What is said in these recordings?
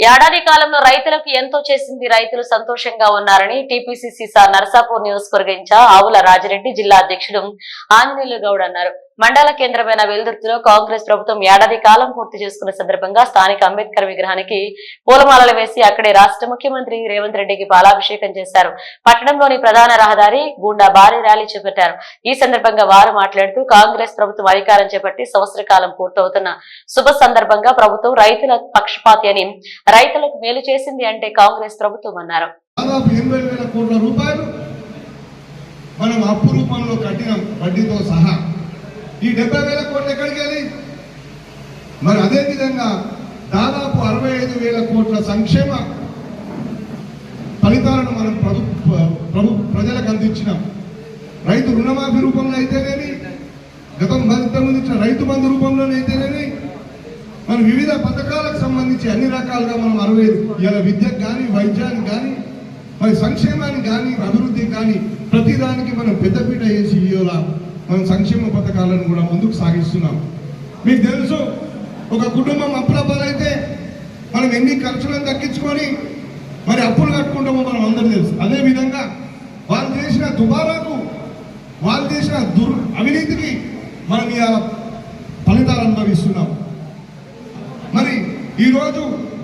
ఏడాది కాలంలో రైతులకు ఎంతో చేసింది రైతులు సంతోషంగా ఉన్నారని టీపీసీసీ సార్ నరసాపూర్ నియోజకవర్గ ఆవుల రాజిరెడ్డి జిల్లా అధ్యక్షుడు ఆంజనేయులు గౌడ్ అన్నారు. మండల కేంద్రమైన వెల్దుర్తిలో కాంగ్రెస్ ప్రభుత్వం ఏడాది కాలం పూర్తి చేసుకున్న సందర్భంగా స్థానిక అంబేద్కర్ విగ్రహానికి పూలమాలలు వేసి అక్కడే రాష్ట్ర ముఖ్యమంత్రి రేవంత్ రెడ్డికి పాలాభిషేకం చేశారు. పట్టణంలోని ప్రధాన రహదారి గుండా భారీ ర్యాలీ చేపట్టారు. ఈ సందర్భంగా వారు మాట్లాడుతూ కాంగ్రెస్ ప్రభుత్వం అధికారం చేపట్టి సంవత్సర కాలం పూర్తవుతున్న శుభ సందర్భంగా ప్రభుత్వం రైతుల పక్షపాతి అని రైతులకు మేలు చేసింది అంటే కాంగ్రెస్ ప్రభుత్వం అన్నారు. మనం అప్పు రూపంలో కట్టినాం వడ్డీతో సహా. ఈ డెబ్బై వేల కోట్లు ఎక్కడికి వెళ్ళి? మరి అదే విధంగా దాదాపు అరవై ఐదు వేల కోట్ల సంక్షేమ ఫలితాలను మనం ప్రభు ప్రభు ప్రజలకు అందించినాం. రైతు రుణమాఫీ రూపంలో అయితేనేమి? గతం ఇంతకుముందు ఇచ్చిన రైతు బంధు రూపంలోనైతేనేమి మన వివిధ పథకాలకు సంబంధించి అన్ని రకాలుగా మనం అరవై ఇలా విద్యకు కానీ వైద్యానికి కానీ మరి సంక్షేమానికి కానీ అభివృద్ధికి కానీ ప్రతిదానికి మనం పెద్దపీట వేసి ఇవాళ మనం సంక్షేమ పథకాలను కూడా ముందుకు సాగిస్తున్నాం. మీకు తెలుసు ఒక కుటుంబం అప్పులపాలైతే మనం ఎన్ని ఖర్చులను తగ్గించుకొని మరి అప్పులు కట్టుకుంటామో మనం అందరూ తెలుసు. అదే విధంగా వాళ్ళు చేసిన దుబారాకు వాళ్ళు చేసిన దుర్ అవినీతికి మనం ఇలా ఫలితాలు అనుభవిస్తున్నాం. మరి ఈరోజు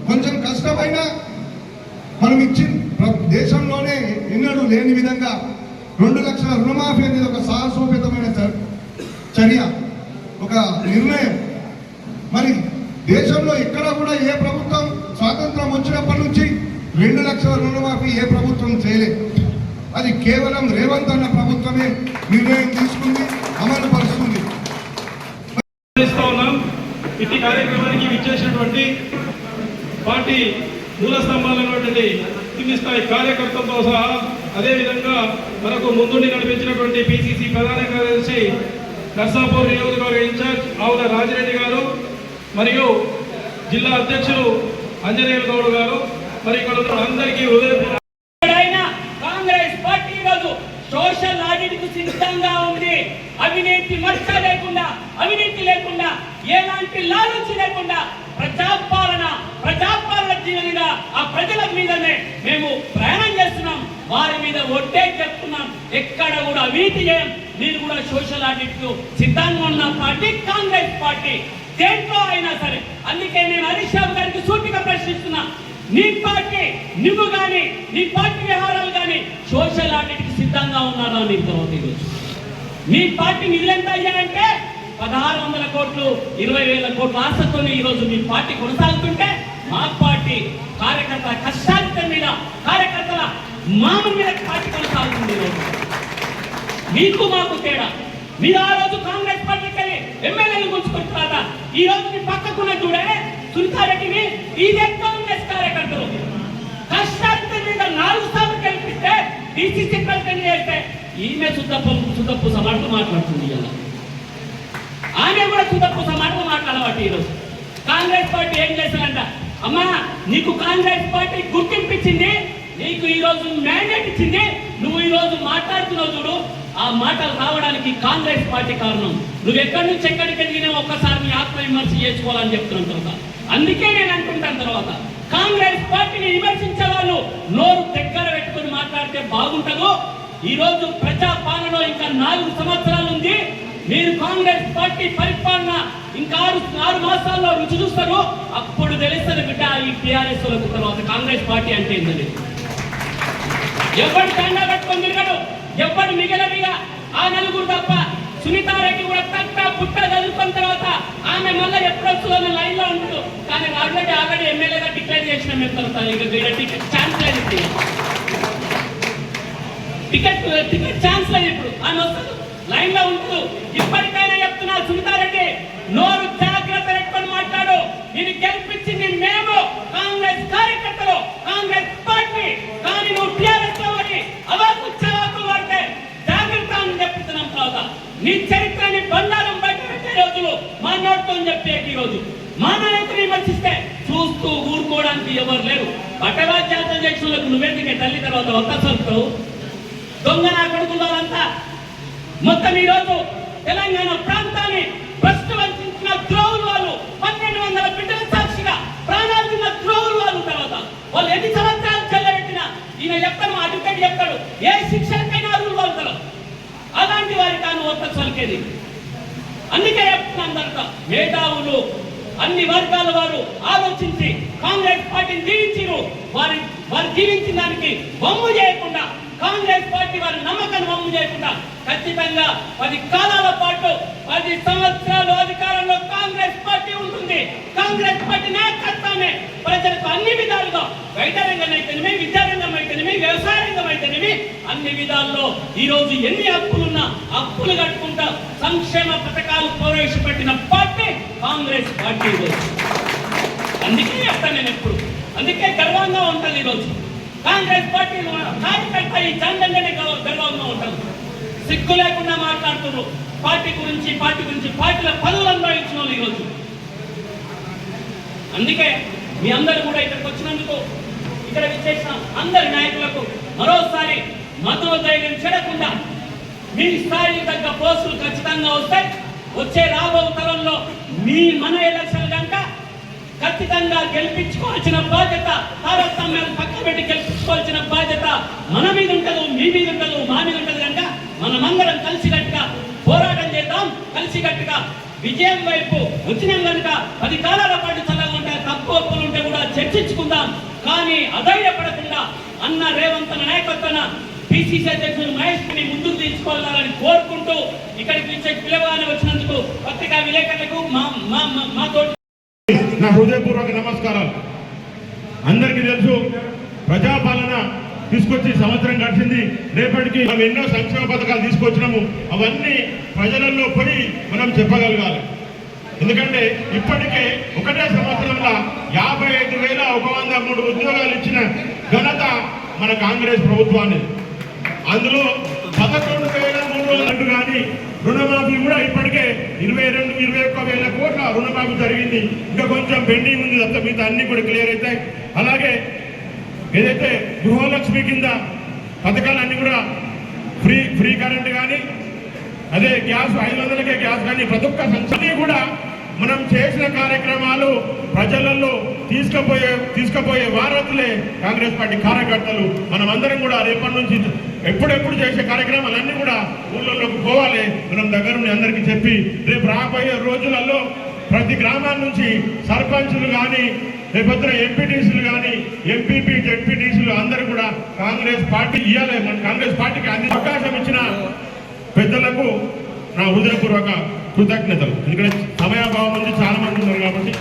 కొంచెం కష్టమైనా మనం ఇచ్చి దేశంలోనే ఎన్నడూ లేని విధంగా రెండు లక్షల రుణమాఫీ అనేది ఒక సాహసోపేతమైన చర్య ఒక నిర్ణయం. మరి దేశంలో ఎక్కడ కూడా ఏ ప్రభుత్వం స్వాతంత్రం వచ్చినప్పటి నుంచి రెండు లక్షల రుణమాఫీ ఏ ప్రభుత్వం చేయలేదు. అది కేవలం రేవంత్ అన్న ప్రభుత్వమే నిర్ణయం తీసుకుంది అమలు పరుస్తుంది. ఇట్టి కార్యక్రమానికి విచ్చేసినటువంటి పార్టీ మూల స్తంభాలైనటువంటి కింది స్థాయి కార్యకర్తలతో సహా అదేవిధంగా మనకు ముందుండి నడిపించినటువంటి పిసిసి ప్రధాన కార్యదర్శి నర్సాపూర్ నియోజకవర్గ ఇన్ఛార్జ్ ఆవుల రాజిరెడ్డి గారు మరియు జిల్లా అధ్యక్షులు అంజనేయుల గౌడ్ గారు మరి ఇక్కడ అందరికీ హృదయపూర్వక కాంగ్రెస్ పార్టీ ఈరోజు సోషల్ ఆడిట్కు సిద్ధంగా ఉంది. అవినీతి మచ్చ లేకుండా అవినీతి లేకుండా ఎలాంటి లాలూచి లేకుండా ప్రజాపాలన ప్రజాపాలన జీవనగా ఒట్టే చెప్తున్నాం. ఎక్కడ కూడా అవినీతి చేయం. నేను కూడా సోషల్ ఆడిట్లు సిద్ధాంతం ఉన్న పార్టీ కాంగ్రెస్ పార్టీ. దేంట్లో అయినా సరే. అందుకే నేను హరీష్ రావు గారికి సూటిగా ప్రశ్నిస్తున్నా. నీ పార్టీ నువ్వు కానీ నీ పార్టీ వ్యవహారాలు కానీ సోషల్ ఆడిట్కి సిద్ధంగా ఉన్నారా నీకు తర్వాత ఈరోజు? మీ పార్టీ నిధులు ఎంత అయ్యాయంటే పదహారు వందల కోట్లు ఇరవై వేల కోట్ల ఆశతో ఈరోజు మీ పార్టీ కొనసాగుతుంటే మా పార్టీ కార్యకర్త కష్టాలు మీద కార్యకర్త మామూలు మీద పార్టీ కొనసాగుతుంది మీకు మాకు తేడా. మీరు ఆ రోజు కాంగ్రెస్ పార్టీకి వెళ్ళి ఎమ్మెల్యేలు తర్వాత ఈ రోజు మీ పక్కకున్న చూడే సునీతారెడ్డిని ఈ కాంగ్రెస్ కార్యకర్తలు. కష్టార్థం మీద నాలుగు సార్లు కల్పిస్తే డిసిసి ప్రెసిడెంట్ చేస్తే ఈమె సుద్దప్పు సుద్దప్పు సమాటలు మాట్లాడుతుంది ఇలా ఆమె కూడా సుద్దప్పు సమాటలు మాట్లాడబట్టి ఈరోజు కాంగ్రెస్ పార్టీ ఏం చేశారంట అమ్మా నీకు కాంగ్రెస్ పార్టీ గుర్తింపించింది నీకు ఈ రోజు మ్యాండేట్ ఇచ్చింది నువ్వు ఈ రోజు మాట్లాడుతున్నావు చూడు ఆ మాటలు రావడానికి కాంగ్రెస్ పార్టీ కారణం. నువ్వు ఎక్కడి నుంచి ఎక్కడికి వెళ్ళినా ఒక్కసారి నీ ఆత్మ విమర్శ చేసుకోవాలని చెప్తున్నాను తర్వాత. అందుకే నేను అనుకుంటాను తర్వాత. కాంగ్రెస్ పార్టీని విమర్శించే వాళ్ళు నోరు దగ్గర పెట్టుకొని మాట్లాడితే బాగుంటుందో ఈ రోజు ప్రజాపాలనలో ఇంకా నాలుగు సంవత్సరాలు ఉంది. మీరు కాంగ్రెస్ పార్టీ పరిపాలన ఇంకా ఆరు ఆరు మాసాల్లో రుచి చూస్తారు అప్పుడు తెలుస్తుంది బిడ్డ ఈ టీఆర్ఎస్లకు తర్వాత కాంగ్రెస్ పార్టీ అంటే ఏంటని ఎవరు దండా పెట్టుకొని తిరగడు? ఎవరు మిగలనిగా ఆ నలుగురు తప్ప సునీతారెడ్డి కూడా తక్క పుట్ట చదువుకున్న తర్వాత ఆమె మళ్ళీ ఎప్పుడు వస్తుందో లైన్లో ఉంటాడు కానీ ఆల్రెడీ ఆల్రెడీ ఎమ్మెల్యేగా డిక్లేర్ చేసిన మేము ఇంకా టికెట్ ఛాన్స్ లేదు ఇప్పుడు. టికెట్ టికెట్ ఛాన్స్ లేదు ఇప్పుడు. ఆమె వస్తుంది. లైన్లో ఉంటూ ఇప్పటికైనా చెప్తున్నా సునీతారెడ్డి నోరు చెప్పడానికి ఎవరు లేరు. బట్టరాజ్యాత అధ్యక్షులకు నువ్వెందుకే తల్లి తర్వాత ఒక్క సొంతవు? దొంగ నా కొడుకున్నారంతా మొత్తం ఈరోజు తెలంగాణ ప్రాంతాన్ని ప్రశ్న వంచిన ద్రోహులు వాళ్ళు పన్నెండు వందల బిడ్డల సాక్షిగా ప్రాణాలు తిన్న ద్రోహులు వాళ్ళు తర్వాత. వాళ్ళు ఎన్ని సంవత్సరాలు చెల్లబెట్టిన ఈయన చెప్తాడు మా చెప్తాడు? ఏ శిక్షణకైనా అరువులు వాళ్ళు అలాంటి వారి తాను ఒక్క సొలికేది. అందుకే చెప్తున్నాను తర్వాత. మేధావులు అన్ని వర్గాల వారు ఆలోచించి కాంగ్రెస్ పార్టీని జీవించారు. వారి వారు జీవించిన దానికి బొమ్ము చేయకుండా కాంగ్రెస్ పార్టీ వారి నమ్మకాన్ని బొమ్ము చేయకుండా ఖచ్చితంగా పది కాలాల పాటు పది సంవత్సరాలు అధికారంలో కాంగ్రెస్ పార్టీ ఉంటుంది. కాంగ్రెస్ పార్టీ నాయకత్వాన్ని ప్రజలకు అన్ని విధాలుగా వైద్య రంగం అయితేనేమి విద్యారంగం వ్యవసాయ రంగం అయితేనేమి అన్ని విధాల్లో ఈ రోజు ఎన్ని అప్పులున్నా అప్పులు కట్టుకుంటా సంక్షేమ పథకాలు ప్రవేశపెట్టిన పార్టీ కాంగ్రెస్ పార్టీ అందుకే చెప్తాను నేను ఎప్పుడు అందుకే గర్వంగా ఉంటుంది ఈరోజు. కాంగ్రెస్ పార్టీ కార్యకర్త ఈ చందంగానే గర్వంగా ఉంటాను. సిగ్గు లేకుండా మాట్లాడుతున్నారు. పార్టీ గురించి పార్టీ గురించి పార్టీల పనులు అనుభవించిన వాళ్ళు ఈరోజు. అందుకే మీ అందరు కూడా ఇక్కడికి వచ్చినందుకు ఇక్కడ విచ్చేసిన అందరి నాయకులకు మరోసారి మతోధైర్యం చెడకుండా మీ స్థాయికి తగ్గ పోస్టులు ఖచ్చితంగా వస్తాయి వచ్చే రాబో తరంలో మీ మన ఎలక్షన్ కనుక ఖచ్చితంగా గెలిపించుకోవాల్సిన బాధ్యత తారతమ్యాలు పక్క పెట్టి గెలిపించుకోవాల్సిన బాధ్యత మన మీద ఉండదు మీ మీద ఉండదు మా మీద ఉండదు కనుక మనమందరం కలిసికట్టుగా పోరాటం చేద్దాం కలిసికట్టుగా విజయం వైపు వచ్చినాం కనుక పది కాలాల పాటు చల్లగా ఉంటాయి తక్కువ ఒప్పులు ఉంటే కూడా చర్చించుకుందాం. కానీ అధైర్యపడకుండా అన్న రేవంత్ అన్న నాయకత్వన పిసిసి అధ్యక్షుడు మహేష్ని ముందుకు తీసుకోవాలని కోరుకుంటూ ఇక్కడికి పిలిచే పిలవాలని వచ్చినందుకు పత్రికా విలేకరులకు మా మా మా- మా తోటి నా హృదయపూర్వక నమస్కారాలు. అందరికీ తెలుసు ప్రజాపాలన తీసుకొచ్చి సంవత్సరం గడిచింది. రేపటికి మనం ఎన్నో సంక్షేమ పథకాలు తీసుకొచ్చినాము. అవన్నీ ప్రజలలో పడి మనం చెప్పగలగాలి. ఎందుకంటే ఇప్పటికే ఒకటే సంవత్సరంలో యాభై ఐదు వేల ఒక వంద మూడు ఉద్యోగాలు ఇచ్చిన ఘనత మన కాంగ్రెస్ ప్రభుత్వాన్ని. అందులో పదకొండు వేల మూడు వందలు కానీ రుణమాఫీ కూడా ఇప్పటికే ఇరవై రెండు ఇరవై ఒక్క వేల కోట్ల రుణమాఫీ జరిగింది. ఇంకా కొంచెం పెండింగ్ ఉంది తప్ప మిగతా అన్ని కూడా క్లియర్ అవుతాయి. అలాగే ఏదైతే గృహలక్ష్మి కింద పథకాలన్నీ కూడా ఫ్రీ ఫ్రీ కరెంట్ కానీ అదే గ్యాస్ ఐదు వందలకే గ్యాస్ కానీ ప్రతి ఒక్క సంస్థని కూడా మనం చేసిన కార్యక్రమాలు ప్రజలలో తీసుకుపోయే తీసుకుపోయే వారతులే కాంగ్రెస్ పార్టీ కార్యకర్తలు. మనం అందరం కూడా రేపటి నుంచి ఎప్పుడెప్పుడు చేసే కార్యక్రమాలన్నీ కూడా ఊళ్ళలోకి పోవాలి. మనం దగ్గరుండి అందరికీ చెప్పి రేపు రాబోయే రోజులలో ప్రతి గ్రామాల నుంచి సర్పంచులు కానీ రేపొద్దున ఎంపీటీసీలు కానీ ఎంపీపీ జెడ్పీటీసీలు అందరూ కూడా కాంగ్రెస్ పార్టీ ఇవ్వాలి మన కాంగ్రెస్ పార్టీకి అన్ని అవకాశం ఇచ్చిన పెద్దలకు నా హృదయపూర్వక కృతజ్ఞతలు. ఎందుకంటే సమయాభావం ఉంది చాలా మంది ఉన్నారు కాబట్టి.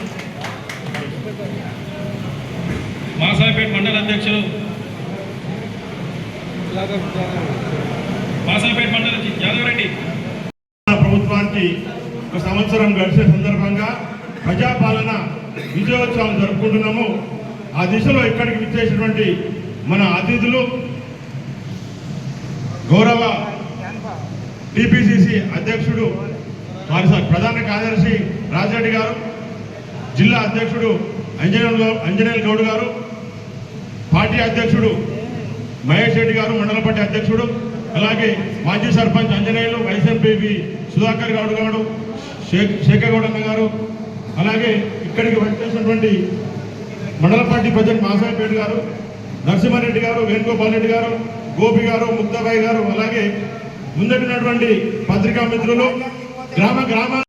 మాసాయిపేట మండల అధ్యక్షులు. మాసాయిపేట మండల యాదవ్ రెడ్డి మన ప్రభుత్వానికి ఒక సంవత్సరం గడిచే సందర్భంగా ప్రజాపాలన విజయోత్సవం జరుపుకుంటున్నాము. ఆ దిశలో ఇక్కడికి విచ్చేసినటువంటి మన అతిథులు గౌరవ టిపిసిసి అధ్యక్షుడు సారీ సార్ ప్రధాన కార్యదర్శి రాజరెడ్డి గారు జిల్లా అధ్యక్షుడు అంజనేయులు గౌ- అంజనేయులు గౌడ్ గారు పార్టీ అధ్యక్షుడు మహేష్ రెడ్డి గారు మండల పార్టీ అధ్యక్షుడు అలాగే మాజీ సర్పంచ్ అంజనేయులు వైఎస్ఎంపీ సుధాకర్ గౌడ్ గారు శేఖ- శేఖర్ గౌడ్ అన్న గారు అలాగే ఇక్కడికి వచ్చేసినటువంటి మండల పార్టీ ప్రజెంట్ మాసాయిపేట గారు నరసింహారెడ్డి గారు వేణుగోపాల్ రెడ్డి గారు గోపి గారు ముక్తాబాయి గారు అలాగే ముందటినటువంటి పత్రికా మిత్రులు గ్రామ గ్రామ